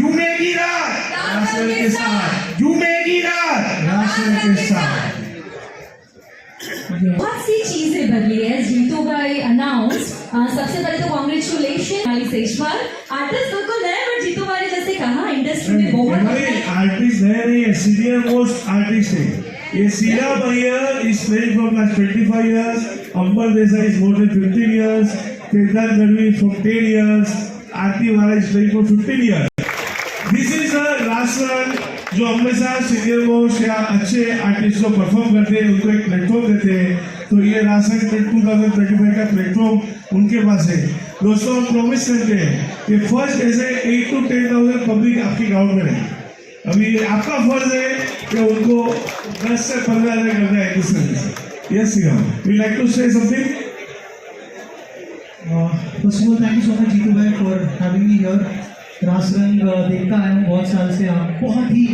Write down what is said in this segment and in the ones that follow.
झूमेगी रात राष्ट्र के साथ झूमेगी रात राष्ट्र के साथ बहुत सी चीज़ें बदली है जीतू भाई अनाउंस सबसे पहले तो कॉन्ग्रेचुलेशन भाई सेशवाल आर्टिस्ट बिल्कुल नए बट जीतू भाई जैसे कहा इंडस्ट्री में बहुत आर्टिस्ट नए नहीं है सीनियर मोस्ट आर्टिस्ट है। ये सीरा भैया is playing from last 25 years Amber Desai is more than 15 years Siddharth Gadhvi from 10 years Aarti वाला is playing for 15 years is a last जो हमेशा सीनियर मोस्ट या अच्छे आर्टिस्ट को परफॉर्म करते हैं उनको एक प्लेटफॉर्म देते हैं तो ये ration two thousand twenty five का प्लेटफॉर्म उनके पास है। दोस्तों हम प्रॉमिस करते हैं कि फ़र्स्ट ऐसे eight to ten thousand public आपकी ग्राउंड में है अभी आपका फ़र्ज़ है कि उनको दस से पंद्रह हज़ार करना है किस तरह से yes we like to say something first of all, thank you so much Jeetu भाई for having me here. रास रंग uh, देखता आया हूँ बहुत साल से आप बहुत ही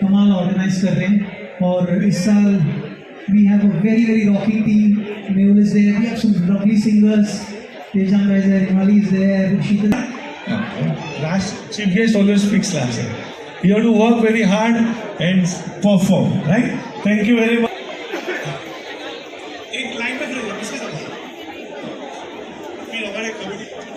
कमाल ऑर्गेनाइज कर रहे हैं और इस साल we have a very very rocking team Mehul is there we have some lovely singers Tejan भाई is there Himali is there Sheetal Last chief guest always speaks last. You have to work very hard and perform, right? Thank you very much. एक line में खड़े किसके साथ फिर हमारे committee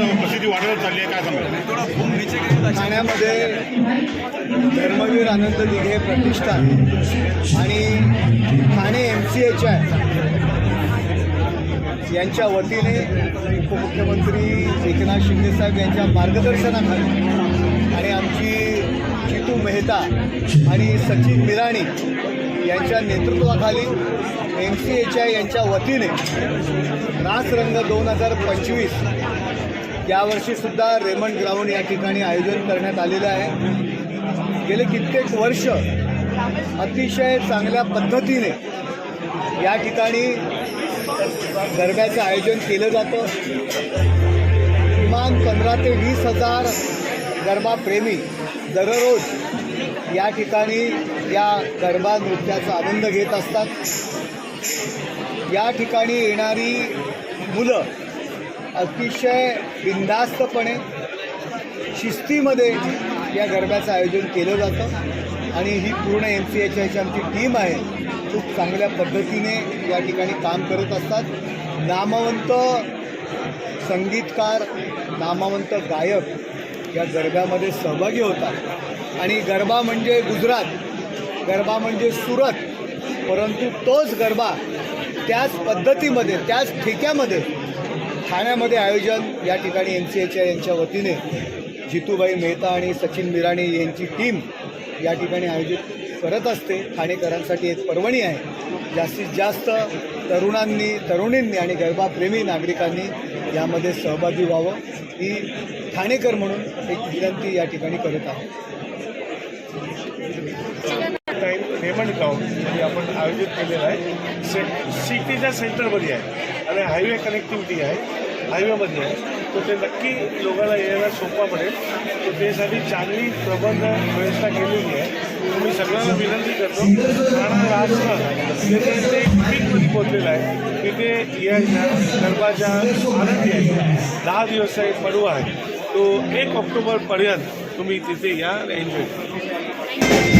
प्रसिद्धी वाढवत चालली आहे काय सांगा ठाण्यामध्ये धर्मवीर आनंद दिघे प्रतिष्ठान आणि Thane M C H I यांच्या वतीने उपमुख्यमंत्री एकनाथ शिंदेसाहेब यांच्या मार्गदर्शनाखाली आणि आमची जितू मेहता आणि सचिन मिराणी यांच्या नेतृत्वाखाली एम सी एच आय यांच्या वतीने रासरंग दोन हजार पंचवीस यावर्षीसुद्धा रेमंड ग्राउंड या ठिकाणी आयोजन करण्यात आलेलं आहे. गेले कित्येक वर्ष अतिशय चांगल्या पद्धतीने या ठिकाणी गरब्याचं आयोजन केलं जातं. किमान पंधरा ते वीस हजार गरबाप्रेमी दररोज या ठिकाणी या गरबा नृत्याचा आनंद घेत असतात. या ठिकाणी येणारी मुलं अतिशय बिंदास्तपणे शिस्तीमध्ये या गरब्याचं आयोजन केलं जातं. आणि ही पूर्ण एम सी एच आयची आमची टीम आहे. खूप चांगल्या पद्धतीने या ठिकाणी काम करत असतात. नामवंत संगीतकार नामवंत गायक या गरब्यामध्ये सहभागी होतात. आणि गरबा म्हणजे गुजरात गरबा म्हणजे सुरत परंतु तोच गरबा त्याच पद्धतीमध्ये त्याच ठेक्यामध्ये ठाण्यामध्ये आयोजन या ठिकाणी एम सी एच आय यांच्या वतीने जितूबाई मेहता आणि सचिन मिराणी यांची टीम या ठिकाणी आयोजित करत असते. ठाणेकरांसाठी एक पर्वणी आहे. जास्तीत जास्त तरुणांनी तरुणींनी आणि गरबाप्रेमी नागरिकांनी यामध्ये सहभागी व्हावं. ही ठाणेकर म्हणून एक विनंती या ठिकाणी करत आहे टाईम म्हणजे आपण आयोजित केलेलं आहे. से सिटीच्या सेंटरमध्ये आहे. आणि हायवे कनेक्टिव्हिटी आहे. हायवेमध्ये आहे तर ते नक्की लोकांना यायला सोपा पडेल. तर त्यासाठी चांगली प्रबंध व्यवस्था केलेली आहे. मी सगळ्यांना विनंती करतो कारण राष्ट्र तिथे ते मीटिंगमध्ये आहे. तिथे या गरबाच्या आनंदी आहे. दहा दिवस एक पर्व आहे. तो एक ऑक्टोबरपर्यंत तुम्ही तिथे या एन्जॉय करा.